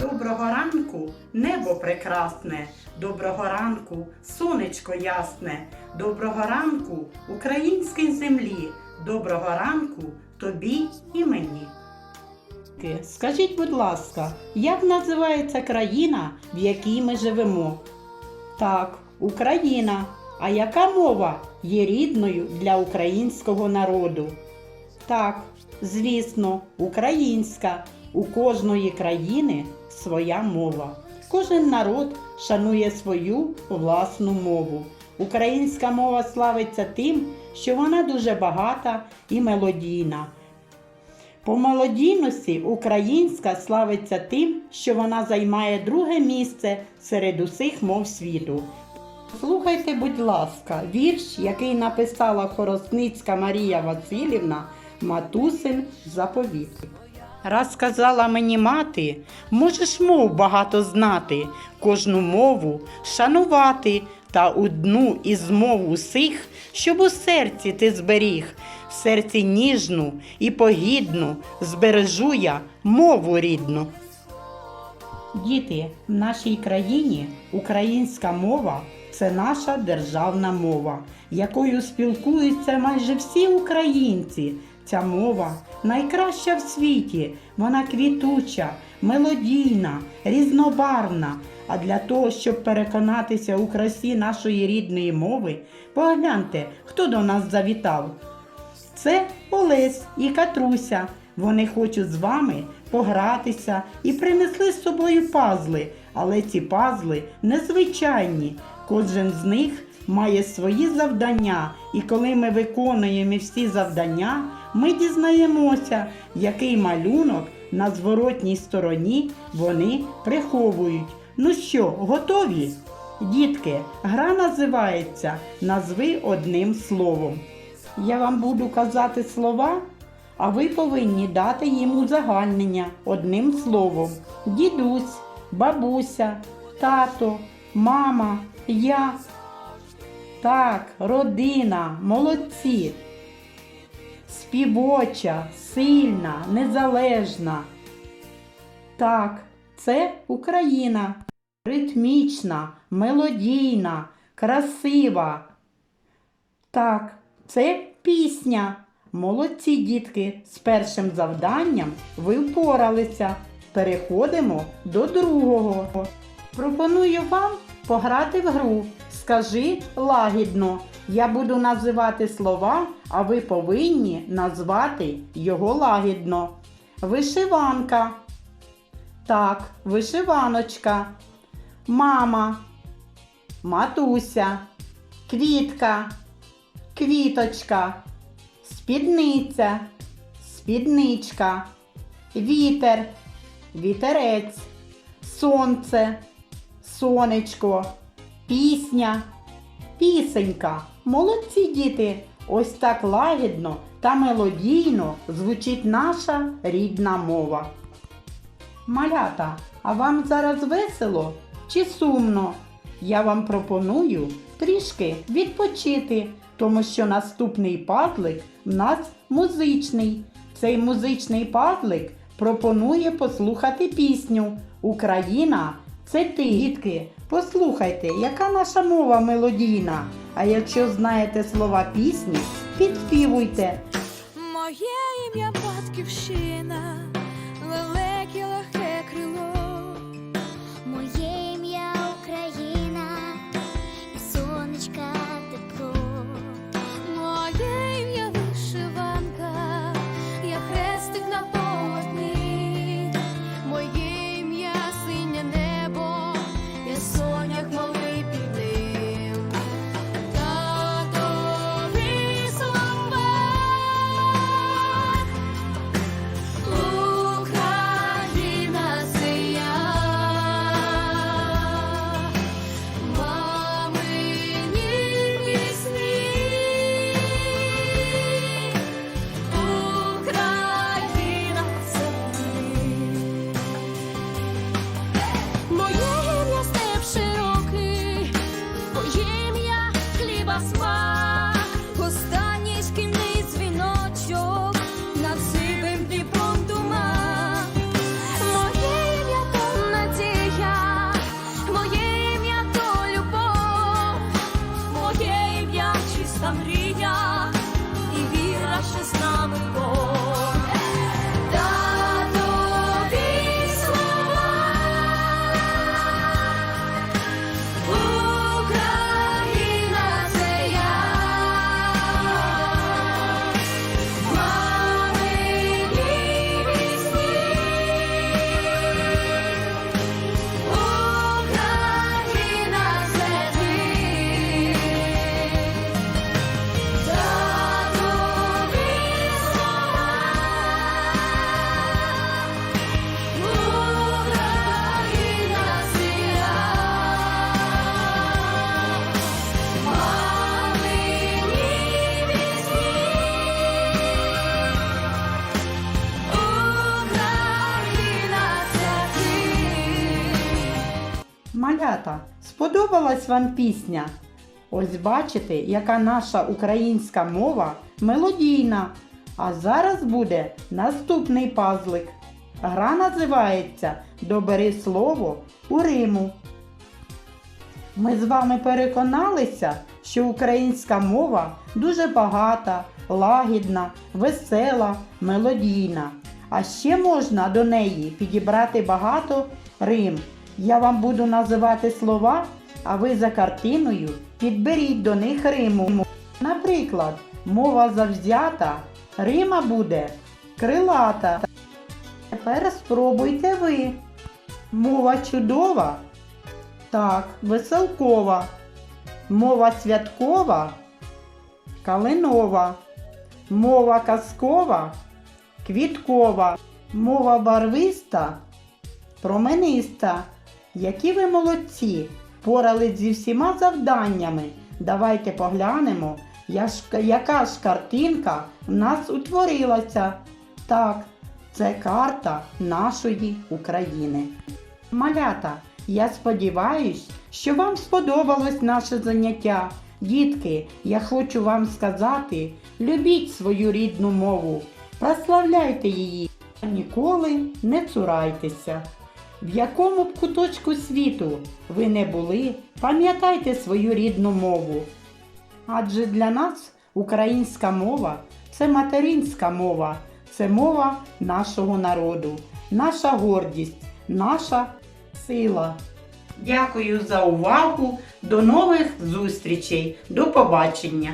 Доброго ранку, небо прекрасне, доброго ранку, сонечко ясне, доброго ранку, українській землі, доброго ранку тобі і мені. Скажіть, будь ласка, як називається країна, в якій ми живемо? Так, Україна. А яка мова є рідною для українського народу? Так, звісно, українська. У кожної країни своя мова. Кожен народ шанує свою власну мову. Українська мова славиться тим, що вона дуже багата і мелодійна. По мелодійності українська славиться тим, що вона займає друге місце серед усіх мов світу. Слухайте, будь ласка, вірш, який написала Хоросницька Марія Васильівна Матусин заповіт. Раз сказала мені мати, можеш мов багато знати, кожну мову шанувати та одну із мов усіх, щоб у серці ти зберіг, в серці ніжну і погідну збережу я мову рідну. Діти, в нашій країні українська мова це наша державна мова, якою спілкуються майже всі українці. Ця мова найкраща в світі, вона квітуча, мелодійна, різнобарвна. А для того, щоб переконатися у красі нашої рідної мови, погляньте, хто до нас завітав. Це Олесь і Катруся. Вони хочуть з вами погратися і принесли з собою пазли, але ці пазли незвичайні. Кожен з них має свої завдання, і коли ми виконуємо всі завдання, ми дізнаємося, який малюнок на зворотній стороні вони приховують. Ну що, готові? Дітки, гра називається Назви одним словом. Я вам буду казати слова, а ви повинні дати їм узагальнення одним словом. Дідусь, бабуся, тато, мама, я. Так, родина, молодці. Співоча, сильна, незалежна. Так, це Україна. Ритмічна, мелодійна, красива. Так, це пісня. Молодці дітки, з першим завданням ви впоралися. Переходимо до другого. Пропоную вам пограти в гру. Скажи лагідно. Я буду називати слова, а ви повинні назвати його лагідно. Вишиванка. Так, вишиваночка. Мама. Матуся. Квітка. Квіточка. Спідниця. Спідничка. Вітер. Вітерець. Сонце. Сонечко. Пісня. Пісенька. Молодці діти. Ось так лагідно та мелодійно звучить наша рідна мова. Малята, а вам зараз весело чи сумно? Я вам пропоную трішки відпочити, тому що наступний пазлик в нас музичний. Цей музичний пазлик пропонує послухати пісню Україна це ти, дітки. Послухайте, яка наша мова мелодійна. А якщо знаєте слова пісні, підспівуйте. Моє ім'я батьківщина, басма, останній шкільний дзвіночок над сивим Дніпром дума, моє ім'я то надія, моє ім'я то любов, моє ім'я чиста мрія. Сподобалась вам пісня? Ось бачите, яка наша українська мова мелодійна. А зараз буде наступний пазлик. Гра називається Добери слово у Риму. Ми з вами переконалися, що українська мова дуже багата, лагідна, весела, мелодійна. А ще можна до неї підібрати багато рим. Я вам буду називати слова, а ви за картиною підберіть до них риму. Наприклад, мова завзята, рима буде крилата. Тепер спробуйте ви. Мова чудова. Так, веселкова. Мова святкова. Калинова. Мова казкова. Квіткова. Мова барвиста. Промениста. Які ви молодці! Порались зі всіма завданнями. Давайте поглянемо, яка ж картинка в нас утворилася. Так, це карта нашої України. Малята, я сподіваюсь, що вам сподобалось наше заняття. Дітки, я хочу вам сказати, любіть свою рідну мову, прославляйте її, ніколи не цурайтеся. В якому б куточку світу ви не були, пам'ятайте свою рідну мову. Адже для нас українська мова це материнська мова, це мова нашого народу, наша гордість, наша сила. Дякую за увагу. До нових зустрічей. До побачення!